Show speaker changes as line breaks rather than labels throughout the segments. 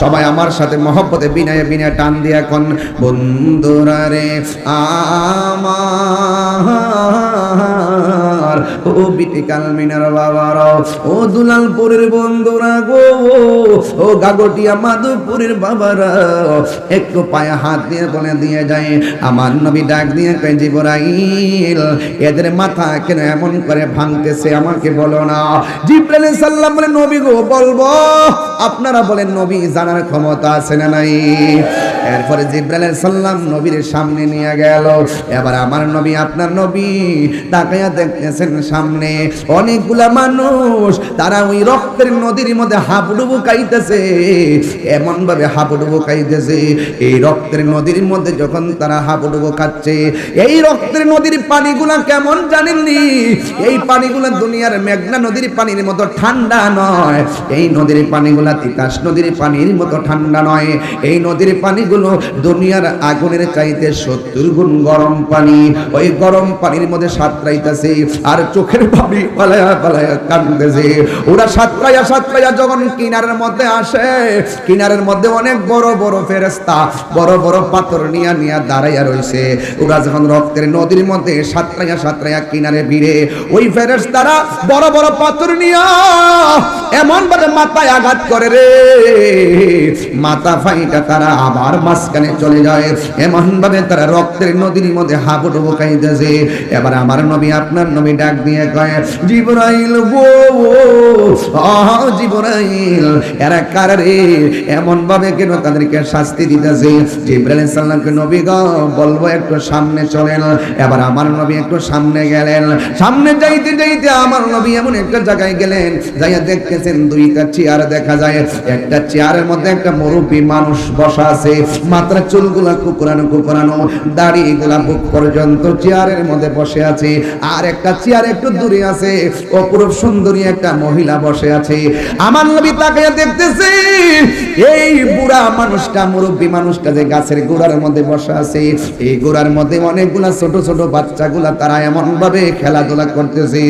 সবাই আমার সাথে মহব্বতে বিনয়ে বিনয়ে টান দিয়ে এখন বন্ধুরা রে, আমার, ও বিটি কালমিনার বাবার, ও দুলালপুরের বন্ধুরা গো, ও গাগটিয়া মাধুপুরের বাবারা, একটু পায়ে হাত দিয়ে বলে দিয়ে যায়, আমার নবী ডাক দিয়ে কয়, জিবরাইল, এদের মাথা কেন এমন করে ভাঙতেছে আমাকে বলো না? জিব্রাইল সাল্লাম বলে, নবী গো, বলব, আপনারা বলেন নবী জানার ক্ষমতা আছে না নাই? এরপরে জিব্রাইল সাল্লাম নবীর সামনে নিয়ে গেল। এবার আমার নবী, আপনার নবী তাকাইয়া দেখতেছেন সামনে। অনেকগুলা মানুষ, তারা ওই রক্তের নদীর মধ্যে হাবুডুবু কাইতেছে এমন ভাবে হাবুডুবু কাইতেছে এই রক্তের নদীর মধ্যে যখন তারা হাবুডুবু খাচ্ছে, এই রক্তের নদীর পানিগুলা কেমন জানেননি? এই পানিগুলা দুনিয়ার মেঘনা নদীর পানির মতো ঠান্ডা নয়। এই নদীর পানিগুলা তিতাস নদীর পানির মতো ঠান্ডা নয়। এই নদীর পানিগুলো দুনিয়ার আগুনের চাইতে সত্তর গুণ গরম পানি। ওই গরম পানির মধ্যে সাঁতরাইতেছে আর চোখের পানি পালায়া পালায়া কান্দতেছে ওরা সাঁতরাইয়া সাঁতরাইয়া যখন কিনারের মধ্যে আসে, কিনারের মধ্যে অনেক বড় বড় ফেরেস্তা বড় বড় পাথর নিয়া নিয়া দাঁড়াইয়া রইছে। ওরা যখন রক্তের নদীর মধ্যে সাঁতরাইয়া সাঁতরাইয়া কিনারে ভিড়ে, ওই ফেরেস্তারা বড় বড় পাথর নিয়া এমন ভাবে মাথায় আঘাত করে রে। মাথা ফাইটা তারা আবার মাঝখানে চলে যায়। এমন ভাবে তারা রক্তের নদীর মধ্যে হাবুডুবু খাইতেছে। এবার আমার নবী আপনার নবী ডাক দিয়ে কয়, জিবরাইল গো জিবরাইল, এরা কার রে? এমন ভাবে কেন তাদেরকে শাস্তি দিতেছে? জিবরাইল নবী গো, বলব একটু সামনে চলেন। এবার আমার নবী একটু সামনে গেলেন। সামনে যাইতে যাইতে আমার নবী এমন একটা জায়গায় গেলেন, যাইয়া দেখতেছেন দুইটা চেয়ার দেখা যায়। একটা চেয়ারের মধ্যে একটা মুরব্বী মানুষ বসা আছে। মাত্রা চুলগুলা কুকুরানো কুকুরানো, দাড়িগুলা বুক পর্যন্ত চেয়ারের মধ্যে বসে আছে। আর একটা চেয়ার একটু দূরে আছে, অপরূপ সুন্দরী একটা মহিলা বসে আছে। আমার নবী তাকে দেখতেছে, এই বুড়া মানুষটা, মুরব্বী মানুষটা যে গাছের গোড়ার মধ্যে বসে আছে, এই গোড়ার মধ্যে অনেকগুলা ছোট ছোট বাচ্চাগুলা তারা এমন ভাবে খেলাধুলা করতেছে।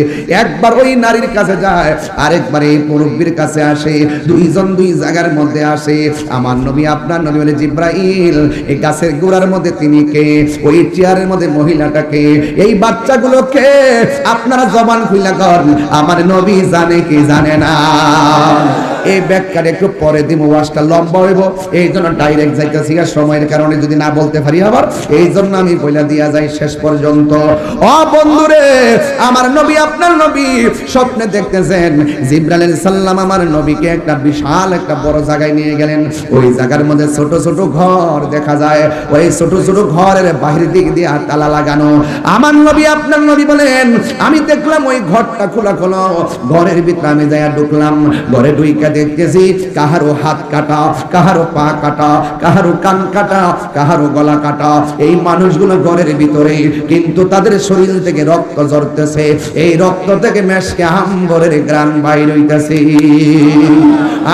একবার ওই নারীর কাছে যায়, আরেকবার এই মুরব্বীর কাছে আসে, দুইজন দুই জায়গার মধ্যে আসে। আমার নবী, আপনার নবী বলে জিব্রাইল এই গাছের গোড়ার মধ্যে তিনি কে? ওই চেয়ারের মধ্যে মহিলাটাকে এই বাচ্চাগুলোকে আপনারা জবান খুইলা কর আমার নবী জানে কি জানে না। এই ব্যাখ্যাটা একটু পরে দিব ওয়াজটা লম্বা হইব। এই জন্য ডাইরেক্ট যাইতেছি সময়ের কারণে যদি না বলতে পারি আবার। এই জন্য আমি বইলা দিয়া যাই শেষ পর্যন্ত। ও বন্ধুরে, আমার নবী, আপনার নবী স্বপ্নে দেখতেছেন, জিব্রাইল সাল্লাম আমার নবীকে একটা বিশাল একটা বড় জায়গায় নিয়ে গেলেন। ওই জায়গার মধ্যে ছোট ছোট ঘর দেখা যায়। ওই ছোট ছোট ঘরের বাহির দিক দিয়ে তালা লাগানো। আমার নবী, আপনার নবী বলেন, আমি দেখলাম ওই ঘরটা খোলা খোলা। ঘরের ভিতরে আমি যাইয়া ঢুকলাম। ঘরে ঢুইকা দেখতেছি, কাহারো হাত কাটা, কাহারো পা কাটা, কাহারো কান কাটা, কাহারো গলা কাটা। এই মানুষগুলো ঘরের ভিতরে, কিন্তু তাদের শরীর থেকে রক্ত ঝরতেছে। এই রক্ত থেকে মেশকে হাম্বরের গ্রান বাইর হইতেছে।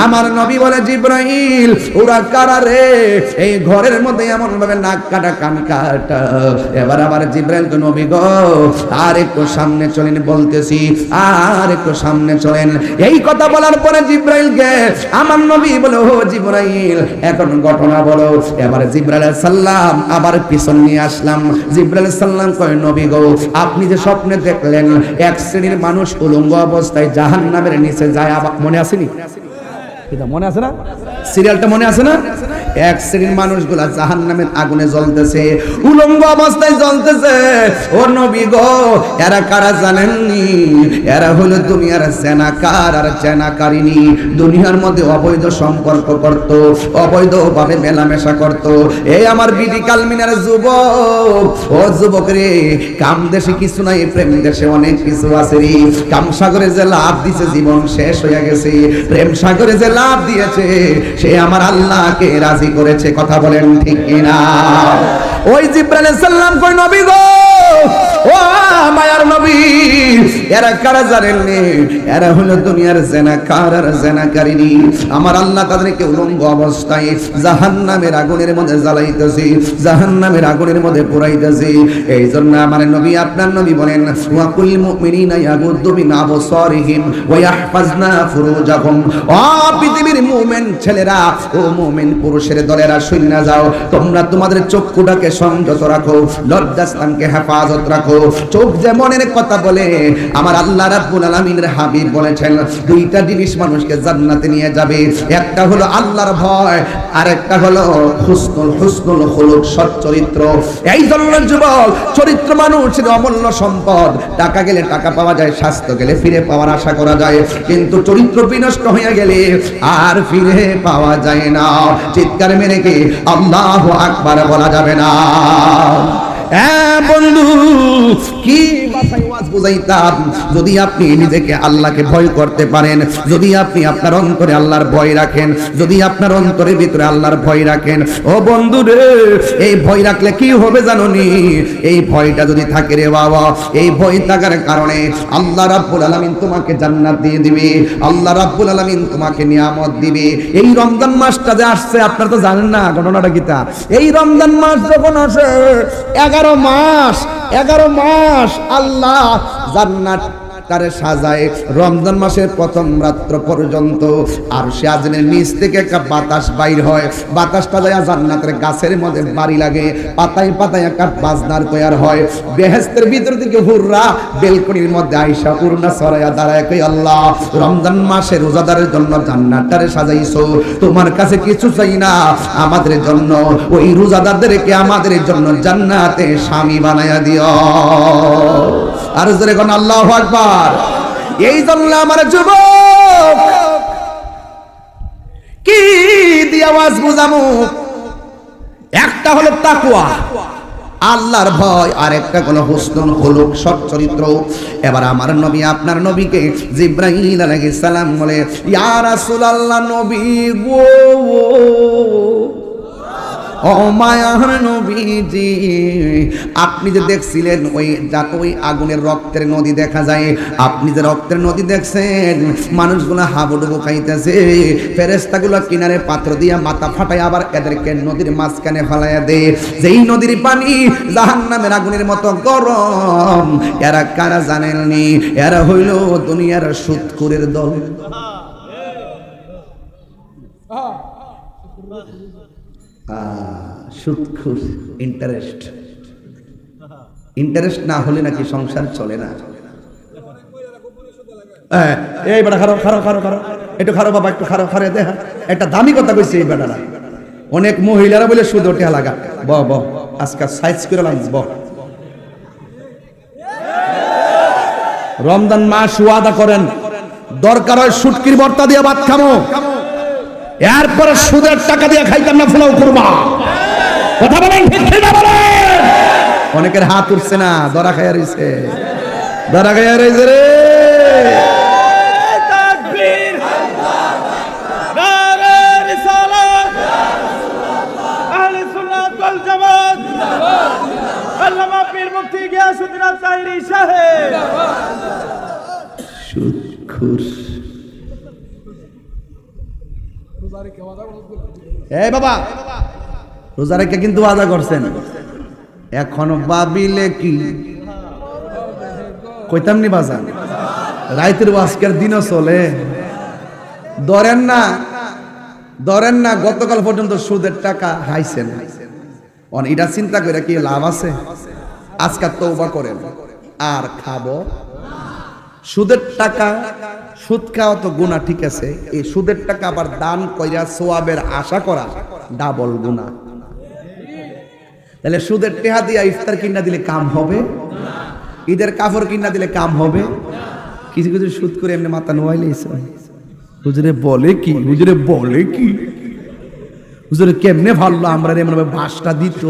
আমার নবী বলে, জিব্রাইল, ওরা কারা রে? এই ঘরের মধ্যে এমন ভাবে নাক কাটা, কান কাটা। এবার আবার জিব্রাইল তো নবী গো, আর একটু সামনে চলেন বলতেছি, আর একটু সামনে চলেন। এই কথা বলার পরে জিব্রাইলকে আমার নবী বলে, ও জিব্রাইল, এখন ঘটনা বলো। এবার জিব্রাইল সাল্লাম আবার পিছন নিয়ে আসলাম। জিব্রাইল সাল্লাম কয়, নবী গো, আপনি যে স্বপ্নে দেখলেন, এক শ্রেণির মানুষ উলঙ্গ অবস্থায় জাহান্নামের নিচে যায় মনে আসেনি এটা মনে আছে না? সিরিয়ালটা মনে আছে না? এক শ্রেণির মানুষগুলা জাহান নামের আগুনে জ্বলতেছে, উলঙ্গ অবস্থায় জ্বলতেছে। ও নবী গো, এরা কারা জানেননি? এরা হলো দুনিয়ার জেনাকার আর জেনাকারিনী দুনিয়ার মধ্যে অবৈধ সম্পর্ক করত অবৈধ ভাবে মেলামেশা করত। এই আমার বিডি কালমিনার যুবক। ও যুবক রে, কাম দেশে কিছু নাই, প্রেম দেশে অনেক কিছু আছে রে। কাম সাগরে যে লাভ দিছে, জীবন শেষ হয়ে গেছে। প্রেম সাগরে যে লাভ দিয়েছে সে আমার আল্লাহকে রাজি করেছে কথা বলেন ঠিক কিনা? ওই জিব্রাইল সাল্লাম কই নবী গো, ও মায়ার নবী, এরা কারা জানেননি এরা হলো দুনিয়ার জেনাকার আর জেনাকারিনী আমার আল্লাহ তাদেরকে উলঙ্গ অবস্থায় জাহান্নামের আগুনের মধ্যে জ্বালাইতেছি, জাহান্নামের আগুনের মধ্যে পুরাইতেছি। এই জন্য আমার নবী, আপনার নবী বলেন, ওয়াকুল মুমিনিনা ইয়াগুদ্দু মিন আবসারিহিম ওয়া ইয়াহফাজনা ফুরুজাহুম। ও পৃথিবীর মুমিন ছেলেরা, ও মুমিন পুরুষের দলেরা শুনে যাও, তোমরা তোমাদের চক্ষুটাকে সংযত রাখো, লজ্জাস্থানকে হেফাজত রাখো। চোখ যে মনের কথা বলে, আমার আল্লাহ রাব্বুল আলামিনের হাবিব বলেছেন, দুইটা জিনিস মানুষকে জান্নাতে নিয়ে যাবে। একটা হলো আল্লাহর ভয় আর একটা হলো হুসনুল হুসনুল খুলুক সৎ চরিত্র। এই জন্য যুবক, চরিত্র মানুষের অমূল্য সম্পদ। টাকা গেলে টাকা পাওয়া যায়, স্বাস্থ্য গেলে ফিরে পাওয়ার আশা করা যায়। কিন্তু চরিত্র বিনষ্ট হয়ে গেলে আর ফিরে পাওয়া যায় না। চিৎকার মেরে কি আল্লাহ আকবার বলা যাবে না? বন্ধু কি বুঝাইতাম, যদি আপনি নিজেকে আল্লাহকে ভয় করতে পারেন, যদি আপনি আপনার অন্তরে আল্লাহর ভয় রাখেন, যদি আপনার অন্তরের ভিতরে আল্লাহর ভয় রাখেন, ও বন্ধু রে, এই ভয় রাখলে কি হবে জানোনি? এই ভয়টা যদি থাকে রে বাবা, এই ভয় থাকার কারণে আল্লাহ রাব্বুল আলামিন তোমাকে জান্নাত দিয়ে দিবে, আল্লাহ রাব্বুল আলামিন তোমাকে নিয়ামত দিবে। এই রমজান মাসটা যে আসছে, আপনারা তো জানেন না ঘটনাটা কিতা এই রমজান মাস যখন আসে, এগারো মাস এগারো মাস আল্লাহ জান্নাত তারে সাজায়। রমজান মাসের প্রথম রাত্র পর্যন্ত আর সে আজনের নিচ থেকে একটা বাতাস বাইর হয়। বাতাসটা যায় জান্নাতের গাছের মধ্যে বাড়ি লাগে। পাতায় পাতায় একটা বাজনার তৈয়ার হয়। বেহেস্তের ভিতর থেকে হুররা বেলকনির মধ্যে আইসা উড়না সরাইয়া দাঁড়ায় কই আল্লাহ, রমজান মাসে রোজাদারের জন্য জান্নাতটারে সাজাইছো। তোমার কাছে কিছু চাই না, আমাদের জন্য। ওই রোজাদারদেরকে আমাদের জন্য জান্নাতে স্বামী বানায়া দিও। আর জোরে কোন, আল্লাহ এই কি আওয়াজ একটা হলো তাকুয়া আল্লাহর ভয়, আর একটা কোন হুসনুল হলুক সৎ চরিত্র। এবার আমার নবী, আপনার নবীকে জিব্রাহিল আলাইহিস সালাম বলে, ইয়া রাসূলুল্লাহ, নবী গো ও মায়ার নবীজি আপনি যে দেখছিলেন ওই যাকে ওই আগুনের রক্তের নদী দেখা যায় আপনি যে রক্তের নদী দেখছেন মানুষগুলো হাবুডুবু খাইতেছে ফেরেস্তাগুলো কিনারে পাত্র দিয়া মাথা ফাটায় আবার এদেরকে নদীর মাঝখানে ফালাইয়া দে যেই নদীর পানি জাহান্নামের আগুনের মতো গরম এরা কারা জানেননি? এরা হইল দুনিয়ার সুৎকুরের দল। সুৎখুর ইন্টারেস্ট ইন্টারেস্ট না হলে নাকি সংসার চলে না। এই বেটা খারো খারো খারো খারো। একটু খারো বাবা, একটু খারো, খারে দেখা একটা দামি কথা কইছে এই বেটারা। অনেক মহিলারা বলে সুদ ওঠে লাগা ব ব, আজকাল সাইজ করে লাম ব। রমজান মাস ওয়াদা করেন। দরকার হয় সুটকির বর্তা দিয়ে ভাত খামো। এরপরে সুদের টাকা দিয়ে খাইতাম না ফুলাও করবা কথা বলেন ঠিক না বলেন? অনেকের হাত উঠছে না দরা খাইয়া রইছে। দরা খাইয়া রইছে রে।
তাকবীর। নারে
বাবা রোজা রেখে কিন্তু করছেন। ভাবিলে কি? কইতাম নি বাজান? রাইতের দিনও চলে। ধরেন না ধরেন না গতকাল পর্যন্ত সুদের টাকা হাইছেন। অন, এটা চিন্তা করে কি লাভ আছে? আজকে তৌবা করেন। আর খাব? সুদের টাকা সুদ খাওয়া তো গুণা ঠিক আছে। এই সুদের টাকা আবার দান কইরা সোয়াবের আশা করা ডাবল গুণা তাহলে সুদের টেহা দিয়া ইফতার কিনা দিলে কাম হবে? ঈদের কাপড় কিনা দিলে কাম হবে? কিছু কিছু সুদ করে এমনি মাথা নোয়াইলে হুজুরে বলে কি? হুজুরে বলে কি? হুজুরে কেমনে ভাবলো আমরা এমন ভাবে বাসটা দিত।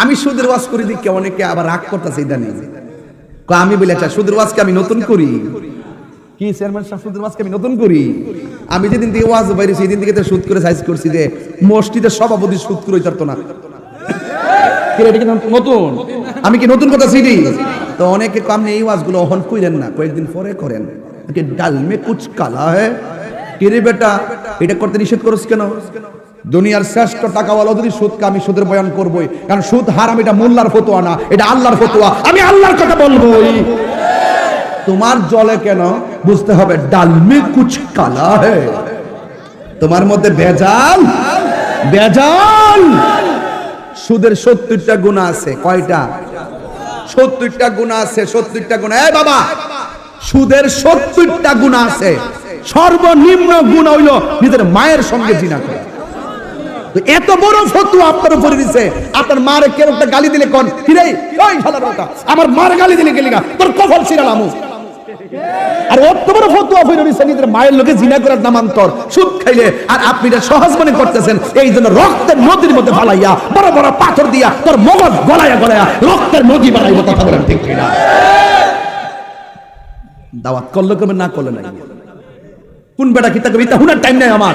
আমি সুদের ওয়াজ করে দিকে অনেকে আবার রাগ করতেছে ইদানিং আমি বলে আচ্ছা সুদের ওয়াজকে আমি নতুন করি? কি চেয়ারম্যান সাহেব সুদের ওয়াজকে আমি নতুন করি? আমি যেদিন থেকে ওয়াজ বাইরে সেদিন থেকে সুদ করে সাইজ করছি যে মসজিদের সভাপতি সুদ করে হইতারতো না। নতুন? আমি কি নতুন কথা সিডি তো অনেকে আপনি এই ওয়াজগুলো অহন কইলেন না কয়েকদিন পরে করেন। কি ডাল মে কুচ কালা হে? কি বেটা এটা করতে নিষেধ করছ কেন? দুনিয়ার শ্রেষ্ঠ টাকাওয়ালা যদি সুদকে আমি সুদের বয়ান করবই কারণ সুদ হারাম এটা মোল্লার ফতোয়া না এটা আল্লাহর ফতোয়া। আমি আল্লাহর কথা বলবোই। তোমার জলে কেন বুঝতে হবে, ডাল মে কুচ কালা হে। তোমার মধ্যে ভেজাল? ভেজাল! সুদের সত্তরটা গুণা আছে, কয়টা? সত্তরটা গুণা আছে, সত্তরটা গুণা। এই বাবা! সুদের সত্তরটা গুণা আছে। সর্বনিম্ন গুণ হইল নিজের মায়ের সঙ্গে জিনা করে। এত বড় ফতুয়া আপনার উপরে দিছে। আপনার মারে কেউ একটা গালি দিলে কন হিরে ওই শালার আমার মার গালি দিলে গেলি তোর কফল ছিড়ালাম আর ওর তোমার ফতুয়া ফিরে দিছে নিজের মায়ের লোকে জিনা করার নামান্তর। সুদ খাইলে আর আপনি এটা সহজ মনে করতেছেন, এই জন্য রক্তের নদীর মধ্যে ফালাইয়া, বড় বড় পাথর দিয়া তোর মগজ গলায়া গলায়া রক্তের নদী বানাইব, কথা বলেন ঠিক কিনা? দাওয়াত করল কমে না করলে নাই? কোন বেটা কি তাকে হুনার টাইম নাই আমার।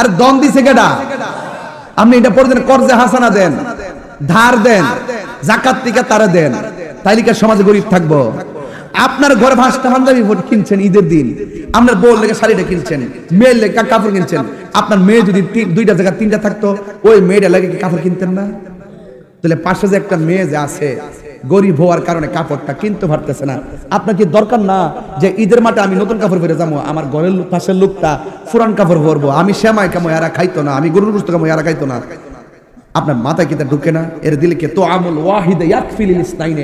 আর দন দিছে কেডা? আপনি এটা পড়ে দেন, কর্জে হাসানা দেন, ধার দেন, জাকাত থেকে তারা দেন, তাইলে কি সমাজে গরিব থাকব? আপনার ঘরে ভাসটা পাঞ্জাবি কিনছেন ঈদের দিন, আপনার বউ লেগে শাড়িটা কিনছেন, মেয়ের লেগে কাপড় কিনছেন, আপনার মেয়ে যদি দুইটা জায়গা তিনটা থাকতো, ওই মেয়েটা লাগে কি কাপড় কিনতেন না? তাহলে পাশে যে একটা মেয়ে যে আছে গরিব হওয়ার কারণে কাপড়টা কিনতে পারতেছে না। আপনার কি দরকার না যে ঈদের মাঠে আমি নতুন কাপড় পরে যাব? আমার ঘরের পাশের লোকটা পুরান কাপড় ভরবো আমি শ্যামাই কামো এরা খাইতো না, আমি গরুর গুস্ত কামো এরা খাইতো না। আপনার মাথায় কি তা ঢুকে না? এর দিলে কে? তো আমল ওয়াহিদে ইয়াকফিল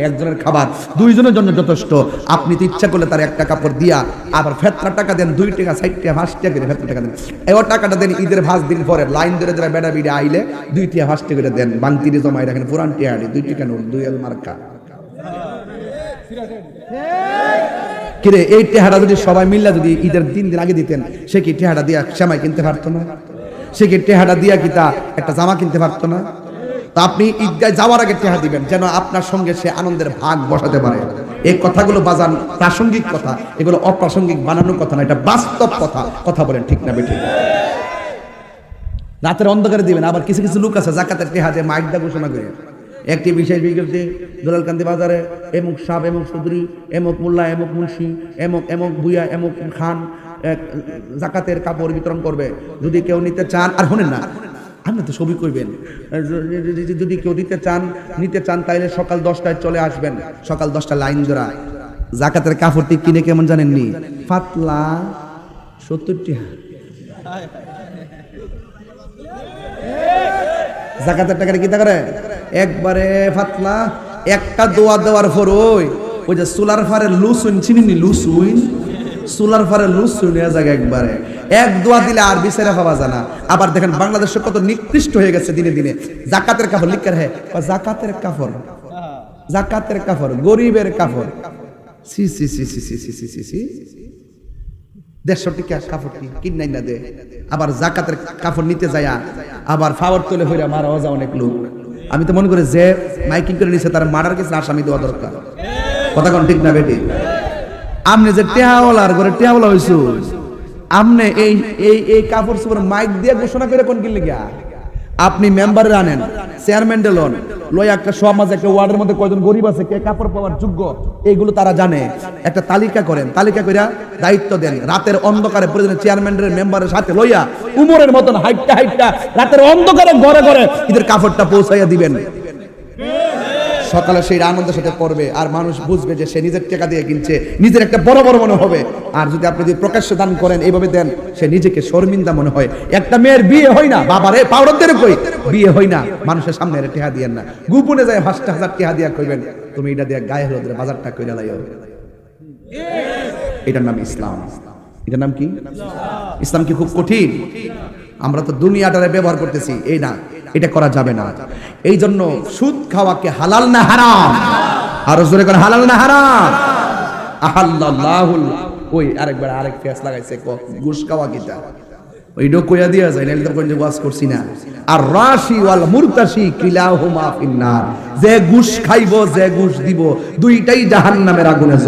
একজনের খাবার। দুইজনের জন্য যথেষ্ট। আপনি তো ইচ্ছা করলে তার একটা কাপড় দিয়া আবার ফেতরা টাকা দেন, দুই টাকা, ষাট টাকা, পাঁচ টাকা করে ফেতরা টাকা দেন। এবার টাকাটা দেন ঈদের ভাস দিন পরে। লাইন ধরে ধরে বেড়া বিড়ে আইলে দুই টাকা, পাঁচ টাকা করে দেন। বাংতিরে জমাই রাখেন, পুরান টিয়াড়ি দুই টাকা নোট, দুই এল মার্কা। কিরে, এই টেহারা যদি সবাই মিল্লা যদি ঈদের দিন দিন আগে দিতেন, সে কি টেহারা দিয়া শ্যামাই কিনতে পারতো না? সে কি টেহারা দিয়া কি তা একটা জামা কিনতে পারতো না? তা আপনি ঈদগায় যাওয়ার আগে টেহা দিবেন, যেন আপনার সঙ্গে সে আনন্দের ভাগ বসাতে পারে। এই কথাগুলো বাজান প্রাসঙ্গিক কথা, এগুলো অপ্রাসঙ্গিক বানানোর কথা না, এটা বাস্তব কথা। কথা বলেন ঠিক না বেঠিক। রাতের অন্ধকারে দিবেন, আবার কিছু কিছু লোক আছে জাকাতের টেহা যে মাইকদা ঘোষণা করে। একটি বিশেষ বিজ্ঞপ্তি দোলালকান্দি বাজারে, এমুক সাপ, এমুক চৌধুরী এমক মোল্লা, এমক মুন্সি, এমক এমক ভুইয়া এমক খান জাকাতের কাপড় বিতরণ করবে। যদি কেউ নিতে চান, আর শোনেন না, আপনি তো ছবি করবেন যদি কেউ দিতে চান, নিতে চান, তাইলে সকাল দশটায় চলে আসবেন। সকাল দশটা লাইন জোড়া জাকাতের কাপড়টি কিনে কেমন জানেননি? পাতলা সত্তরটি জাকাতের টাকাটা কি করে? একবারে ফাতলা একটা দোয়া দেওয়ার পর ওই ওই যে সোলার ফারে লুসুন চিনিনি লুসুইন? সোলার ফারে লুসুন এ জায়গা একবারে। এক দোয়া দিলে আর বিচারে পাওয়া যায় না। আবার দেখেন বাংলাদেশে কত নিকৃষ্ট হয়ে গেছে দিনে দিনে। জাকাতের কাপড় লিখার হ্যাঁ জাকাতের কাপড় জাকাতের কাপড় গরিবের কাপড় সি সি সি সি সি সি সি সি সি। দেড়শো টিকা কাপড় কিনাই না দে। আবার জাকাতের কাপড় নিতে যায়া, আবার ফাওয়ার তোলে হইরা মারাও যায় অনেক লোক। আমি তো মনে করি যে মাইকিং করে নিছে, তার মারার কিছু আসামি দেওয়া দরকার। কথা কোন ঠিক না, বেটি? আমনে যে টেহাওয়ালার ঘরে টেহাওয়ালা হইছু, আমনে এই এই এই কাপড় চোপড় মাইক দিয়ে ঘোষণা করে কোন কিনলে গিয়া? আপনি মেম্বারে আনেন চেয়ারম্যান লোন লই একটা সমাজ, একটা ওয়ার্ডের মধ্যে কয়জন গরিব আছে, কে কাপড় পাওয়ার যোগ্য, এইগুলো তারা জানে। একটা তালিকা করেন, তালিকা কইরা দায়িত্ব দেন, রাতের অন্ধকারে প্রয়োজনে চেয়ারম্যানের মেম্বারের সাথে লইয়া উমরের মতন হাইটটা হাইটটা, রাতের অন্ধকারে ঘরে ঘরে ঈদের কাপড়টা পৌঁছাইয়া দিবেন। সকালে সেই আনন্দের সাথে পড়বে, আর মানুষ বুঝবে যে সে নিজের টাকা দিয়ে কিনছে, নিজের একটা বড় বড় মনে হবে। আর যদি আপনি যদি প্রকাশ্য দান করেন এইভাবে দেন, সে নিজেকে শর্মিন্দা মনে হয়। একটা মেয়ের বিয়ে হয় না, বাবারে পাউরদের কই? বিয়ে হয় না, মানুষের সামনে টেহা দিয়েন না। গোপনে যায় পাঁচটা হাজার টেহা দিয়া কইবেন, তুমি এটা দিয়ে গায়ে হলুদের বাজারটা কইরা লাইও। এটার নাম ইসলাম। এটার নাম কি? ইসলাম কি খুব কঠিন? আমরা তো দুনিয়াটারে ব্যবহার করতেছি, এই না। এটা করা যাবে না। এই জন্য সুদ খাওয়াকে হালাল না হারাম? আরও জোরে করে, হালাল না হারাম? আহাল্লাহুল ওই আরেকবার আরেক ফেস লাগাইছে ঘুষ খাওয়া কিটা? কইয়া দিয়া যায় ওয়াজ করছি না। আর রাশি ওয়াল মুরতাশি কিলাহুমা ফিন্নার। যে যে দিব, দুইটাই জাহান্নামের আগুনে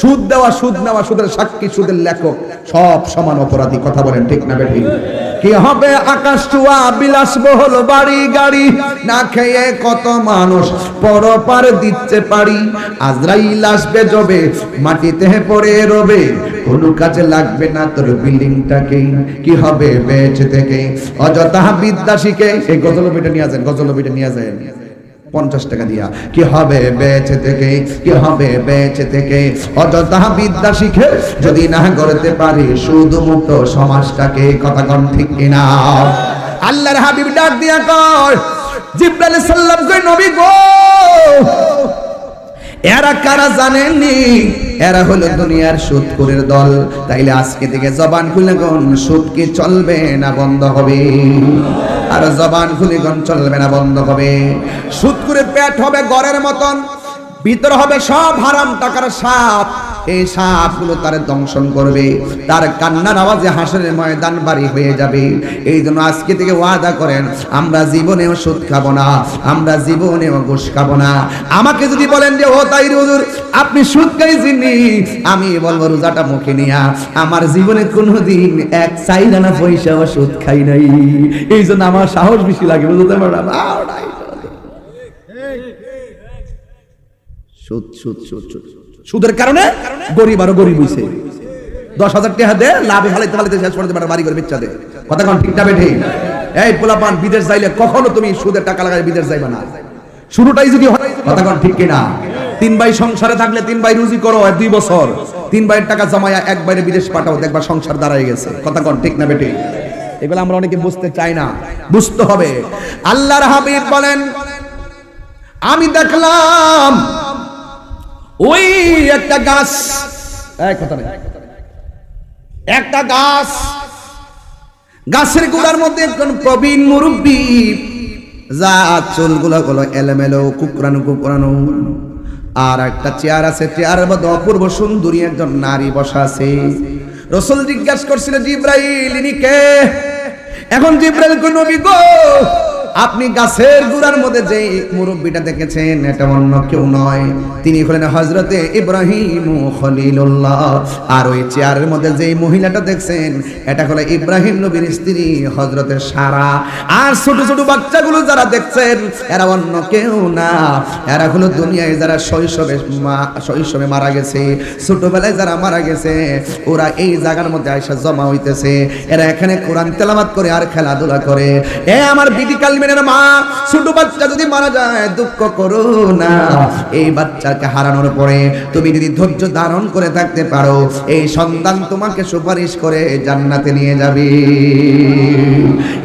সুদ দেওয়া, সুদ নেওয়া, সুদের সাক্ষী, সুদের লেখক, সব সমান অপরাধী, কথা বলেন ঠিক না বেঠিক? কি হবে আকাশ চুয়া বিলাসবহুল বাড়ি, গাড়ি। না খেয়ে কত মানুষ পরপার দিচ্ছে পারি। আজরাইল আসবে জবে মাটিতে পড়ে রবে। কোনো কাজে লাগবে না তোর বিল্ডিংটাকে। কি হবে বেঁচে থেকে? অযথা বিদ্যা শিখে এই গজলবিটা নিয়ে আসেন গজলবিটা নিয়ে যায় পঞ্চাশ টাকা দিয়া। কি হবে বেঁচে থেকে? কি হবে বেঁচে থেকে? অযথা বিদ্যা শিখে যদি না করতে পারি শুধু মুক্ত সমাজটাকে, কথা কন ঠিক কিনা? আল্লাহর হাবিব ডাক দিয়া কর জিব্রাইল সাল্লাম কই নবী গো এরা কারা জানেননি? এরা হলো দুনিয়ার সুদখোরের দল। তাইলে আজকে থেকে জবান খুলে কোন সুদ কি চলবে না বন্ধ হবে? আর জবান খুলে কোন চলবে না বন্ধ হবে। সুদ করে পেট হবে গড়ের মতন, ভিতর হবে সব হারাম টাকার সাপ। এই সাপগুলো তার দংশন করবে। তার কান্নার আওয়াজে হাসের ময়দান বাড়ি হয়ে যাবে। এই জন্য আজকে থেকে ওয়াদা করেন, আমরা জীবনেও সুদ খাব না, আমরা জীবনেও ঘুষ খাব না। আমাকে যদি বলেন যে, ও তাই হুজুর, আপনি সুদ খাইছেননি আমি বলব রোজাটা মুখে নিয়া। আমার জীবনে কোনোদিন এক চাইরানা পয়সাও সুদ খাই নাই। এই জন্য আমার সাহস বেশি লাগে, বুঝতে পারলাম। সুদ সুদ সুদ সুদ। সুদের কারণে গরিব আরও গরিব হইছে। দশ হাজার টাকা দে, লাভে ফালাইতে ফালাইতে শেষ করতে পারে বাড়ি করে বেচা কথা কোন, ঠিক না বেঠে? এই পোলাপান, বিদেশ যাইলে কখনো তুমি সুদের টাকা লাগাই বিদেশ যাইবা না। শুরুটাই যদি হয়, কথা কোন, ঠিক কিনা? তিন ভাই সংসারে থাকলে তিন ভাই রুজি করো দুই বছর। তিন ভাইয়ের টাকা জমায়া এক বাইরে বিদেশ পাঠাও, দেখবা সংসার দাঁড়ায় গেছে। কথা কোন, ঠিক না বেটে এগুলো আমরা অনেকে বুঝতে চাই না। বুঝতে হবে। আল্লাহর হাবিব বলেন, আমি দেখলাম ওই একটা গাছ। কথা একটা গাছ। গাছের গোড়ার মধ্যে একজন প্রবীণ মুরব্বী, যা চুলগুলো গুলো এলোমেলো কুকরানো কুকরানো আর একটা চেয়ার আছে, চেয়ারের মধ্যে অপূর্ব সুন্দরী একজন নারী বসা আছে। রসুল জিজ্ঞাসা করছিল, জিব্রাইল, ইনি কে? এখন জিব্রাইল কোন নবী গো? আপনি গাছের গুড়ার মধ্যে যে মুরব্বীটা দেখেছেন, এটা অন্য কেউ নয়। তিনি হলেন হজরতে ইব্রাহিম খলিলুল্লাহ। আর ওই চেয়ারের মধ্যে যে মহিলাটা দেখছেন, এটা হলো ইব্রাহিম নবীর স্ত্রী হজরতে সারা। আর ছোট ছোট বাচ্চাগুলো যারা দেখছেন, এরা অন্য কেউ না। এরা হলো দুনিয়ায় যারা শৈশবে শৈশবে মারা গেছে, ছোটবেলায় যারা মারা গেছে, ওরা এই জায়গার মধ্যে আয়সা জমা হইতেছে। এরা এখানে কোরআন তেলামাত করে আর খেলাধুলা করে। এ আমার বিধি কালমিনের মা, ছোট বাচ্চা যদি মারা যায়, দুঃখ করো না। এই বাচ্চাকে হারানোর পরে তুমি যদি ধৈর্য ধারণ করে থাকতে পারো, এই সন্তান তোমাকে সুপারিশ করে জান্নাতে নিয়ে যাবে।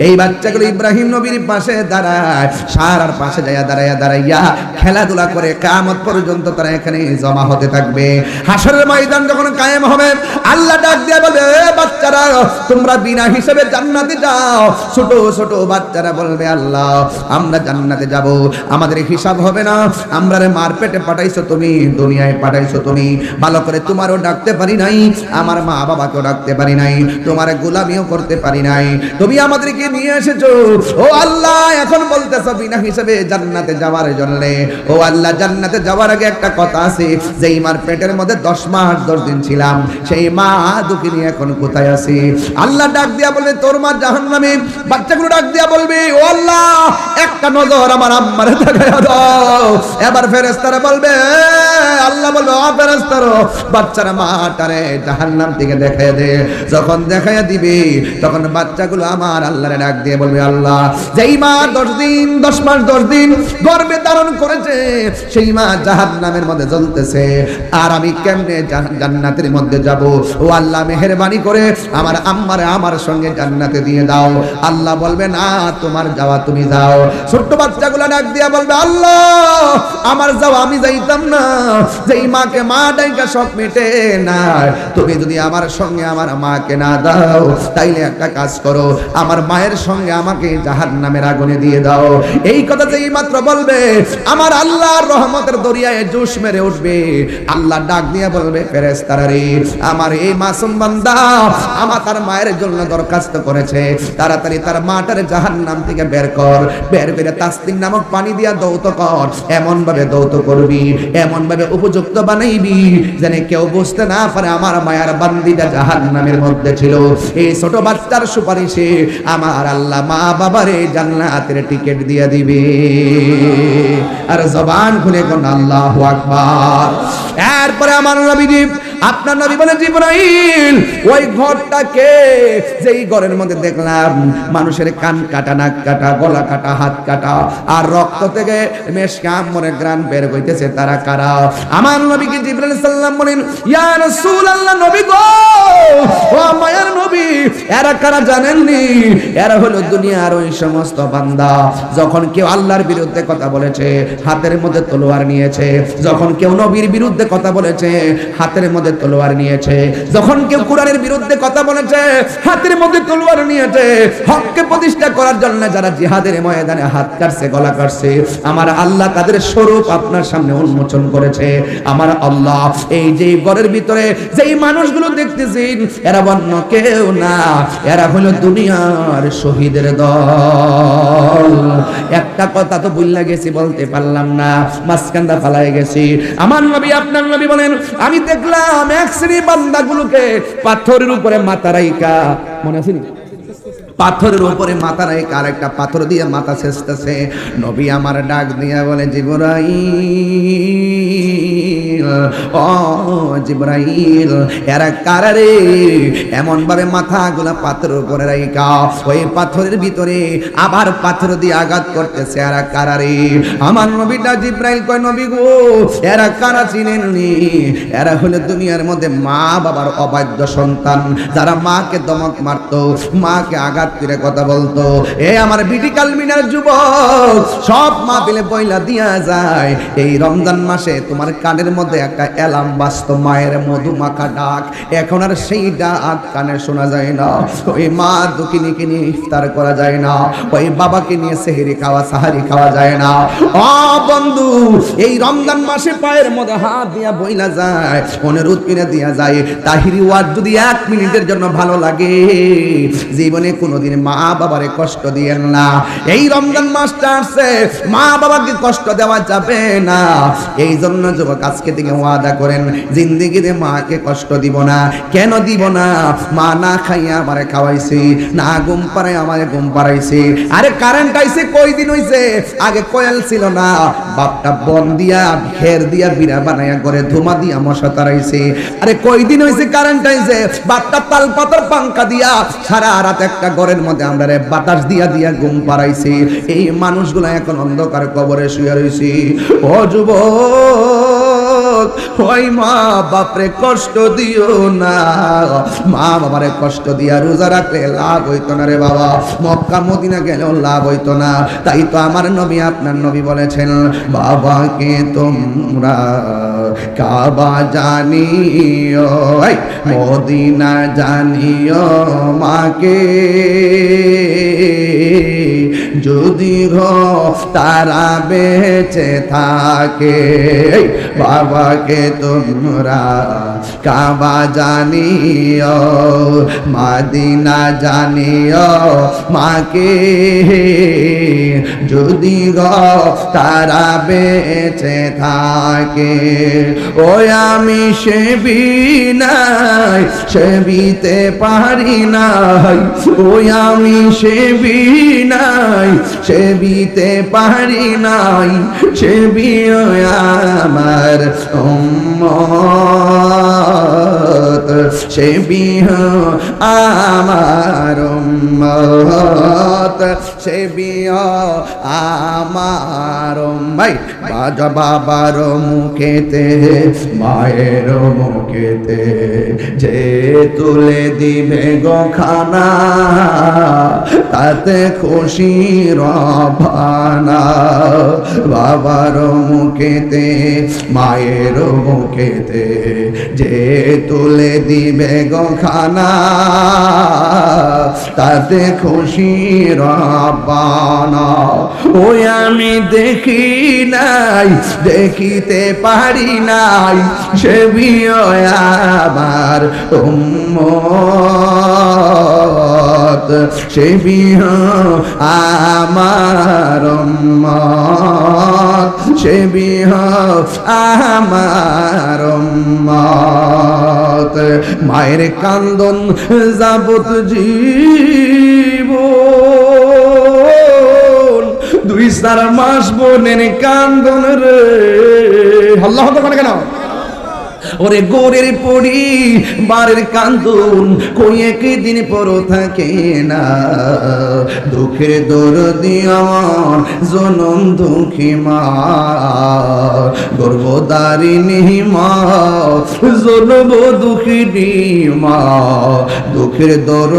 এই বাচ্চাগুলো ইব্রাহিম নবীর পাশে দাঁড়ায়, সারার পাশে যাইয়া দাঁড়াইয়া দাঁড়াইয়া খেলাধুলা করে কামত পর্যন্ত তারা এখানে জমা হতে থাকবে। হাসরের ময়দান যখন কায়েম হবে, আল্লাহ ডাক দিয়ে বলবে "এ বাচ্চারা তোমরা বিনা হিসেবে জান্নাতে যাও। ছোট ছোট বাচ্চারা বলবে, আল্লাহ, আমরা জান্নাতে যাব। আমাদের হিসাব হবে না। আমরা মার পেটে পাঠাইছো তুমি, দুনিয়ায় পাঠাইছো তুমি। ভালো করে তোমারও ডাকতে পারি নাই, আমার মা বাবাকেও ডাকতে পারি নাই, তোমার গোলামিও করতে পারি নাই। তুমি আমাদেরকে নিয়ে এসেছ। ও আল্লাহ, এখন বলতেছো বিনা হিসেবে জান্নাতে যাওয়ার জন্য। ও আল্লাহ, জান্নাতে যাওয়ার আগে একটা কথা আছে। যেই মার পেটের মধ্যে দশ মাস, দশ দিন ছিলাম, সেই মা দুঃখিনী এখন কোথায় আছে? আল্লাহ ডাক দিয়া বলবে তোর মা জাহান নামে বাচ্চাগুলো ডাক দিয়া বলবে, ও আল্লাহ, একটা নজর আমার আম্মার দেখাইয়া এবার ফেরেস্তারা বলবে, আল্লাহ বলবে, ও ফেরেস্তারো বাচ্চারা মাটারে জাহান্নাম থেকে দেখাই দে। যখন দেখাইয়া দিবে, তখন বাচ্চাগুলো আমার আল্লাহরে ডাক দিয়ে বলবে, আল্লাহ, যেই মা দশ দিন, দশ মাস, দশ দিন গর্বে ধারণ করেছে, সেই মা জাহান্নামের মধ্যে জ্বলতেছে। আর আমি কেমনে জান্নাতের মধ্যে যাব? ও আল্লাহ, মেহেরবানি করে আমার আম্মারে আমার সঙ্গে জান্নাতে দিয়ে দাও। আল্লাহ বলবে, না, তোমার যাওয়া তুমি যাও। ছোট্ট বাচ্চাগুলো ডাক দিয়া বলবে, আল্লাহ, আমার যাওয়া আমি যাইতাম না। যেই মাকে মা ডাইকা সব মেটে না তুমি যদি আমার সঙ্গে আমার মাকে না দাও, তাইলে একটা কাজ করো, আমার মায়ের মায়ের সঙ্গে আমাকে জাহান নামের আগুনে দিয়ে দাও। এই কথা যেই মাত্র বলবে, আমার আল্লাহর রহমতের দরিয়ায় জুস মেরে উঠবে। আল্লাহ ডাক দিয়ে বলবে ফেরেস্তারা রে, আমার এই মাসুম বান্দা, আমার তার মায়ের জন্য দরখাস্ত করেছে। তাড়াতাড়ি তার মাটার জাহান নাম থেকে বের কর। বের করে তাসলিম নামক পানি দিয়া দৌত কর। এমন ভাবে দৌত করবি এমন ভাবে উপযুক্ত বানাইবি, যেন কেউ বুঝতে না পারে আমার মায়ার বান্দিটা জাহান নামের মধ্যে ছিল। এই ছোট বাচ্চার সুপারিশে আমার আল্লাহ মা বাবারে জান্নাতের টিকিট দিয়ে দিবে। আর জবান খুলে কোন আল্লাহু আকবার। এরপরে আমার নবীজি আপনার নবী বলেন জিব্রাইল ওই ঘরটাকে যেই ঘরের মধ্যে দেখলাম, মানুষের কান কাটা, নাক কাটা, গলা কাটা, হাত কাটা, আর রক্ত থেকে মেশ কামরে গ্রান বের হইতেছে, তারা কারা? আমার নবীকে জিব্রাইল সাল্লাম বলেন, ইয়া রাসূলুল্লাহ, নবী গো! ও মায়ের নবী, এরা কারা জানেননি? এরা হলো দুনিয়ার ওই সমস্ত বান্দা। যখন কেউ আল্লাহর বিরুদ্ধে কথা বলেছে, হাতের মধ্যে তলোয়ার নিয়েছে, যখন কেউ নবীর বিরুদ্ধে কথা বলেছে, হাতের মধ্যে তলোয়ার নিয়েছে। যখন কেউ কোরআনের বিরুদ্ধে কথা বলেছে, হাতের মধ্যে তলোয়ার নিয়েছে, হককে প্রতিষ্ঠা করার জন্য যারা জিহাদের ময়দানে হাত কাটছে, গলা কাটছে, আমার আল্লাহ তাদের স্বরূপ আপনার সামনে উন্মোচন করেছে। আমার আল্লাহ, এই যে ঘরের ভিতরে যেই মানুষগুলো দেখতেছেন এরা বন্য কেউ না, এরা হলো দুনিয়ার শহীদের দল। একটা কথা তো ভুল গেছি, বলতে পারলাম না, মাঝখানটা ফালাই গেছি। আমার নবী, আপনার নবী বলেন, আমি দেখলাম এক শ্রেণি বান্দাগুলোকে পাথরের উপরে মাথা রাইকা মনে আছে নি? পাথরের উপরে মাথা রাইকা আর একটা পাথর দিয়ে মাথা ছেঁচতেছে নবী আমার ডাক দিয়া বলে, জিবরাইল, ও জিবরাইল, এরা কারারে এমন ভাবে মাথাগুলা পাথরের উপরে রাইকা ওই পাথরের ভিতরে আবার পাথর দিয়ে আঘাত করতেছে, এরা কারারে আমার নবীটা জিব্রাইল কয়, নবী গো, এরা কারা চিনেননি এরা হলো দুনিয়ার মধ্যে মা বাবার অবাধ্য সন্তান। যারা মাকে দমক মারতো, মাকে আঘাত করে কথা বলতো, এ আমার বিটি কালমিনার যুবক, সব মা পেলে পয়লা দিয়া যায়। এই রমজান মাসে তোমার কানের মধ্যে একটা অ্যালার্ম বাস্ত মায়ের মধু মাখা ডাক। এখন আর সেই ডাক কানে শোনা যায় না। ওই মা দুকিনিকে নিয়ে ইফতার করা যায় না। ওই বাবাকে নিয়ে সেহেরি খাওয়া, সাহারি খাওয়া যায় না। ও বন্ধু, এই রমজান মাসে পায়ের মধ্যে হাত দিয়া বইলা যায় অনুরোধ কিনে দিয়া যায়। তাহিরি ওয়াজ যদি এক মিনিটের জন্য ভালো লাগে, জীবনে কোনোদিন মা বাবারে কষ্ট দিয়েন না। এই রমজান মাসটা আসছে, মা বাবাকে কষ্ট দেওয়া যাবে না। এই জন্য যুবক আজকে থেকে ওয়াদা করেন, জিন্দিগিতে মাকে কষ্ট দিব না। কেন দিব না? মা না খাইয়া আমারে খাওয়াইছি, না ঘুম পাড়াই আমারে ঘুম পাড়াইছি। আরে কারেন্ট আইছে, কই দিন হইছে? আগে কয়েল ছিল না। বাপটা বন দিয়া, ঘের দিয়া বিড়া বানাইয়া করে ধুমা দিয়া মশা তারাইছে আরে কই দিন হইছে কারেন্ট আইছে? বাপটা তাল পাতার পাঙ্কা দিয়া সারা রাত একটা ঘরের মধ্যে আমরা রে বাতাস দিয়া দিয়া ঘুম পাড়াইছি। এই মানুষগুলা এখন অন্ধকার কবরে শুয়ে রইছি। ও যুবক! ওই মা বাপরে কষ্ট দিও না। মা বাবারে কষ্ট দিয়া রোজা রাখলে লাভ হইতো না রে বাবা। মক্কা, মদিনা গেলেও লাভ হইতো না। তাই তো আমার নবী আপনার নবী বলেছেন, বাবাকে তোমরা কাবা জানিও মদিনা জানিও মাকে। যদি গো তারা বেঁচে থাকে বাবাকে তোমরা কাবা জানিও, মাদিনা জানিও, মাকে। যদি গো তারা বেঁচে থাকে, ওই আমি সেবি নাই, সেবিতে পারি নাই, ওই আমি সেবি নাই। সেবিতে পারি নাই সেবি আমার উম্মত। সেবি আমার সেবি আমার বাবার মুখেতে, মায়ের মুখেতে যে তুলে দিবে গো খানা, তাতে খুশি রবানা বাবার মুখেতে, মায়ের মুখেতে যে তুলে দিবে গো খানা তাতে খুশি রানা ওই আমি দেখি নাই, দেখিতে পারি নাই, সে বিয়াবার উম্মত সে বিয়া আমার সে বিয়া আমার মায়ের কান্দন যাবত জীবন। দুই চার মাস বোনের কান্দন রে। আল্লাহ তো কেন? ওরে গোরের পড়ি বারের কান্দুন কই একদিন পর থাকে না। দুঃখের দর আমার, জনম দুঃখী মা গর্ভদারিণী মা জনম দুঃখিনী মা দুঃখের দর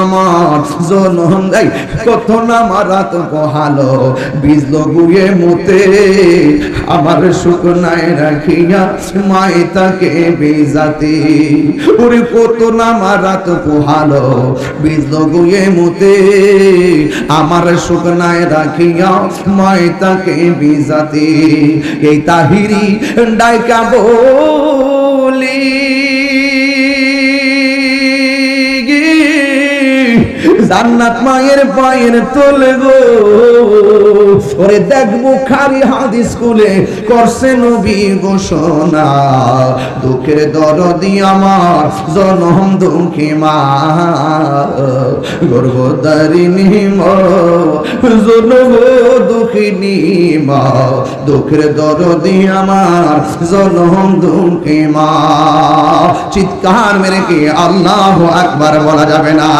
আমার, জনম দেয় কত না মারা কহালো বীজ লগুয়ে মুতে। আমার শুকনায় রাখিয়া মাই তাকে বেজাতে। ওরে কত না মারা তো পোহালো বীজ গুয়ে মতে। আমার শুকনায় রাখিয়া মায় তাকে বেজাতে। এই তাহিরি ডাইকা জান্নাত মায়ের পায়ের তোলে গো। ওরে দেখব খারি হাদিস স্কুলে করছে নবী ঘোষণা। দুঃখের দরদি আমার, জনম দুঃখী মা। গর্ভদারিণী মা জনম দুঃখিনী মা দুঃখের দরদি আমার, জনম দুঃখী মা। চিৎকার মেরে কি আল্লাহ আকবার বলা যাবে না?